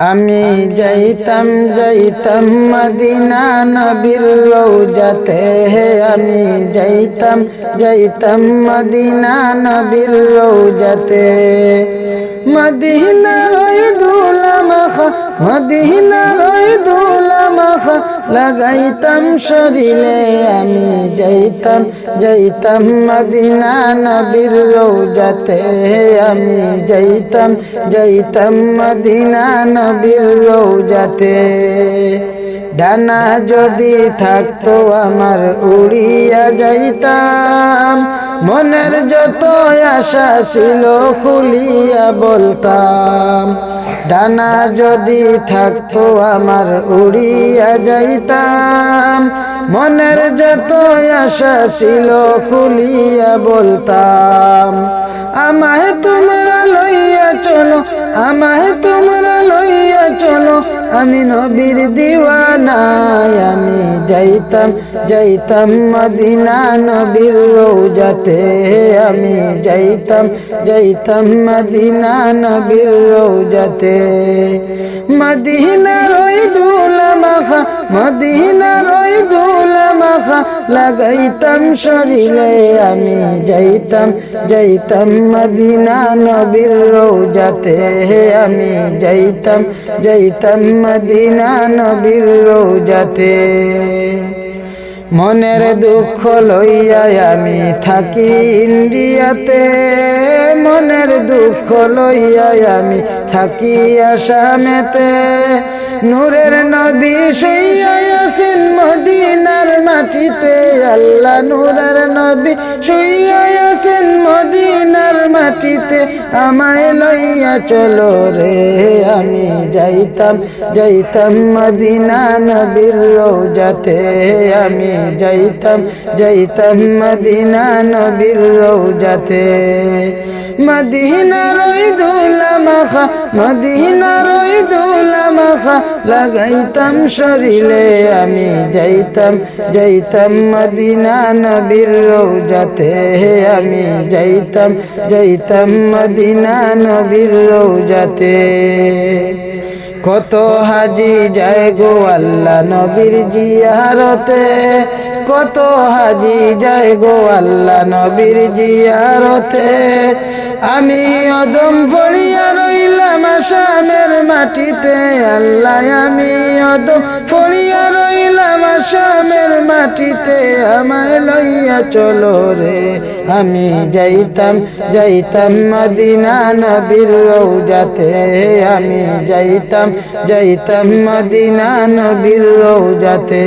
আমি যাইতাম যাইতাম মদিনা নবীর রৌজাতে হে আমি যাইতাম যাইতাম মদিনা নবীর রৌজাতে মদিনা রই দুলা মাখা মদিনা রই দুলা মাখা লাগাইতাম শরীরে, আমি যাইতাম যাইতাম মদিনা নবীর রৌজাতে আমি যাইতাম যাইতাম মদিনা নবীর রৌজাতে ডানা যদি থাকতো আমার উড়িয়া যাইতাম। মনের যত আশা ছিল খুলিয়া বলতাম। ডানা যদি থাকতো আমার উড়িয়া যাইতাম। মনের যত আশা ছিল খুলিয়া বলতাম। আমায় তোমরা লইয়া চলো, আমায় তোমরা আমি নবীর দিওয়ানায় আমি যাইতাম যাইতাম মদিনা নবীর রৌজাতে আমি যাইতাম যাইতাম মদিনা নবীর রৌজাতে মদিনা রই দুলা মাখা মদিনা রই দুলা মাখা লাগাইতাম শরীরে, আমি যাইতাম যাইতাম মদিনা নবীর রৌজাতে আমি যাইতাম যাইতাম মদিনা নবীর রৌজাতে মনের দুঃখ লইয়া আমি থাকি ইন্ডিয়াতে। মনের দুঃখ লইয়া আমি থাকি আসামেতে। নূরের নবী শুইয়াছেন মদিনার মাটিতে, আল্লাহ নূরের নবী শুইয়াছেন মদিনার মাটিতে, আমায় লইয়া চলো রে, আমি যাইতাম যাইতাম মদিনা নবীর রৌজাতে আমি যাইতাম যাইতাম মদিনা নবীর রৌজাতে মদিনার ওই দুলা মাখা মদিনার ওই দুলা মাখা লাগাইতাম শরীরে আমি যাইতাম যাইতাম মদিনা নবীর রৌজাতে আমি যাইতাম যাইতাম মদিনা নবীর রৌজাতে কত হাজি যায় গো আল্লাহ নবীর জিয়ারতে কত হাজি যায় গো আল্লাহ নবীর জিয়ারতে। আমি অদম পড়িয়া রইলাম আসামের মাটিতে, আল্লাহ আমি অদম পড়িয়া রইলাম আসামের মাটিতে আমায় লইয়া চলো রে। আমি যাইতাম যাইতাম মদিনা নবীর রৌজাতে আমি যাইতাম যাইতাম মদিনা নবীর রৌজাতে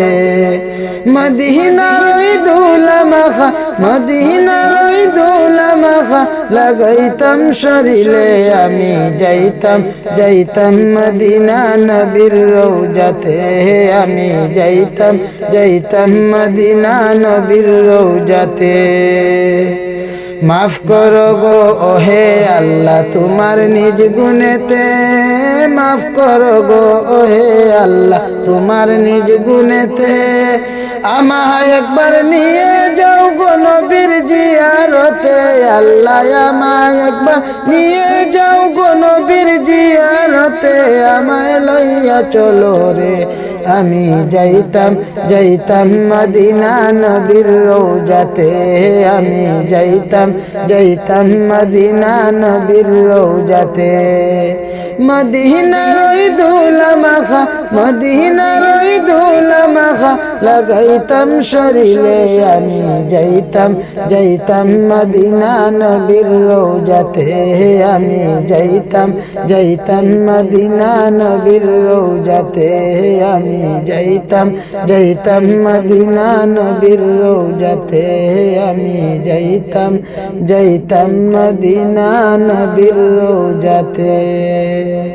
মদিনার ওই দুলা মাখা মদিনার ওই দুলা মাখা লাগাইতাম শরীরে আমি যাইতাম যাইতাম মদিনা নবীর রৌজাতে আমি যাইতাম যাইতাম মদিনা নবীর রৌজাতে মাফ করো গো, ওহে আল্লাহ, তোমার নিজ গুণেতে। মাফ করো গো, ওহে আল্লাহ, তোমার নিজ গুণেতে। আমায় একবার নিয়ে যাও গো নবীর জিয়ারতে। আল্লাহ আমায় একবার নিয়ে যাও গো নবীর জিয়ারতে। আমায় লইয়া চলো রে। আমি যাইতাম যাইতাম মদিনা নবীর রৌজাতে আমি যাইতাম যাইতাম মদিনা নবীর রৌজাতে মদিনার ওই দুলা মাখা মদিনার ওই দুলা মাখা লাগাইতাম শরীরে, আমি যাইতাম যাইতাম মদিনা নবীর রৌজাতে আমি যাইতাম যাইতাম মদিনা নবীর রৌজাতে আমি যাইতাম যাইতাম মদিনা নবীর রৌজাতে আমি যাইতাম যাইতাম মদিনা নবীর রৌজাতে